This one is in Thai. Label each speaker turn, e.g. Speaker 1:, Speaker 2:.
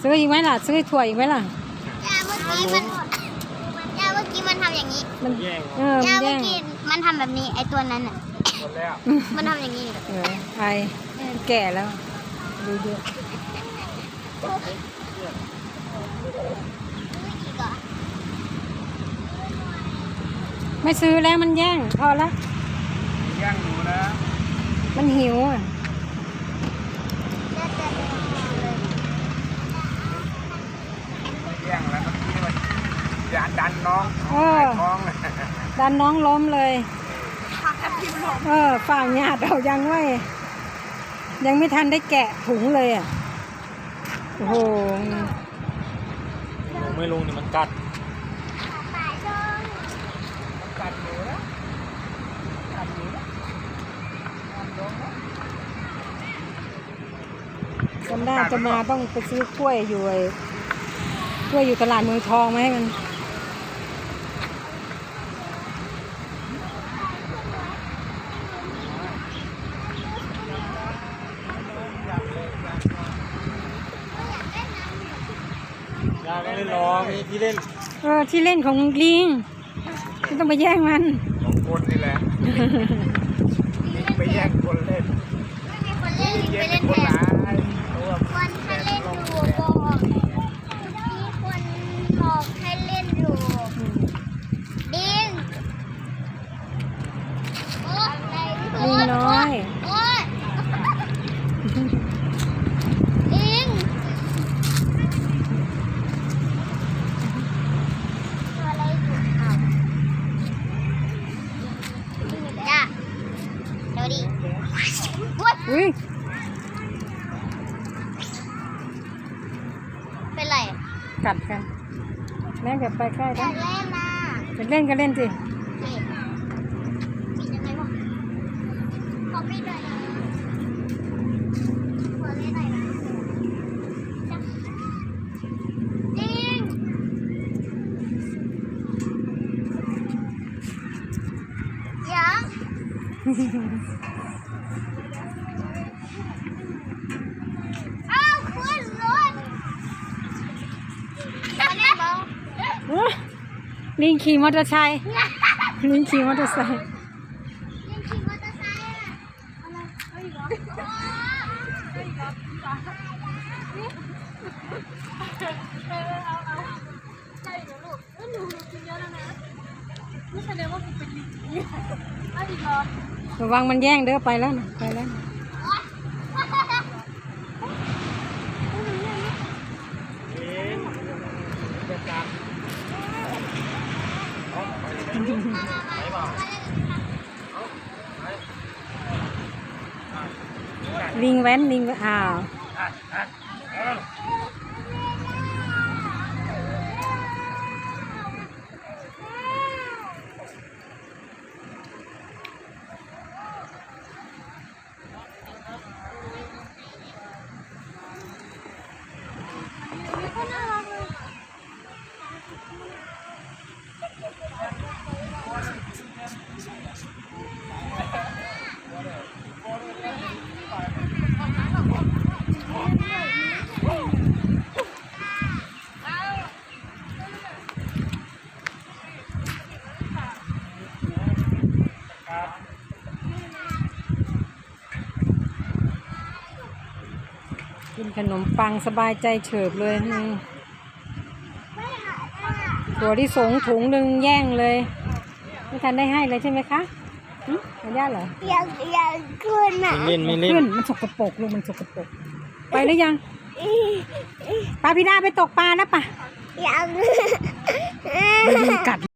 Speaker 1: ซื้ออีกไหมล่ะ ซื้อถั่วอีกไหมล่ะ
Speaker 2: ย่าเมื่อกี้มันย่าเมื่อกี้มันทำอย่างนี้
Speaker 1: มัน
Speaker 3: แย่ง
Speaker 1: เออมั
Speaker 2: ย่านเมื่
Speaker 1: แย่
Speaker 2: องกี้มันทำแบบนี้ไอตัวนั้นอะ
Speaker 3: หมดแล้ว
Speaker 2: มันทำอย่างนี้เลย
Speaker 1: เออไอแก่แล้วดูดู
Speaker 2: อีกเหรอ
Speaker 1: ไม่ซื้อแล้วมันแย่งพอละ
Speaker 3: แย่งหนูนะ
Speaker 1: มันหิวอะ
Speaker 2: จะจะเลย
Speaker 3: แย่งแล้วเมื่อกี้มัน อย่าดันน้อง
Speaker 1: เออ
Speaker 3: ท้องเลย
Speaker 1: ดันน้องล้มเลยเออฝ่างญาติเรายังไม่ยังไม่ทันได้แกะถุงเลยอะ โอ้โห
Speaker 3: ไม่ลงนี่มันกัด
Speaker 2: ปลาช่อง
Speaker 3: กัดหนูนะ
Speaker 1: จำได้จะมาต้องไปซื้อกล้วยอยู่ไอ้กล้วยอยู่ตลาดเมืองทองมาให้มัน
Speaker 3: เล่นรอมีที่เล่น
Speaker 1: เออที่เล่นของลิงไม่ต้องไปแย่งมัน
Speaker 3: ของคนนี่แหละลิงไปแย่งคนเล่น
Speaker 2: ไม่มีคนเล่นลิง
Speaker 3: แย่
Speaker 2: ไป
Speaker 3: ง
Speaker 2: เล่น
Speaker 3: คน
Speaker 2: แท
Speaker 3: หลานยเพราะว่า
Speaker 2: คนให้เล่นอยู่บอกมีคนบอกให้เล่นอยู่ดิงโอ้ไหน
Speaker 1: ลิงน้อย
Speaker 2: โอ้ยดิงตัวอะไรอยู่อ้าวจ้าเดี๋ยวดิ อุ๊ย
Speaker 1: อุ้ย
Speaker 2: เป็นไร
Speaker 1: กัดกันแม่งเก็บไปใกล้
Speaker 2: อ
Speaker 1: กั
Speaker 2: ยานกเล่นนะ
Speaker 1: จะเล่นก็เล่นสิ
Speaker 2: นี่ปิดยังไงวะขอปิดหน่อยนะขอเล่นหน่อยนะจริงยังเอ้าขึ้นรถมาเล่นบอล
Speaker 1: อุ๊ย ลิงขี่มอเตอร์ไซค์ลิงขี่มอเตอร์ไซค์
Speaker 2: ล่นขี่มอเตอร์ไซค์อะอะไรเฮ้ยเหรอเฮ้ยเหรอเอาเอาใช่เดี๋ยวลูกเอ้ยหนูหนูกินเยอะแล้วนะไม่แสดงว่ากูเป็นลิงเอาอีกเหรอ
Speaker 1: ระวังมันแย่งเด้อไปแล้วนะไปแล้วนะ
Speaker 3: เอ๊ะจะกัดเอาไปเวิ่
Speaker 1: งแว้นลิงอ้าว กินขนมปังสบายใจเฉิบเลยอืมตัวที่สงถุงหนึ่งแย่งเลย ไม่ทันได้ให้เลยใช่ไหมคะหึขออนุญาตเหรอ
Speaker 2: อยากอยากขึ้นอะ
Speaker 3: ไม่เล่นไม่เล่น
Speaker 1: ขึ้นมันสกปรกลูกมันสกปรกไปหรือยังปลาพิดาไปตกปลาแล้วปะ
Speaker 2: อยาก
Speaker 1: ไปยุงกัด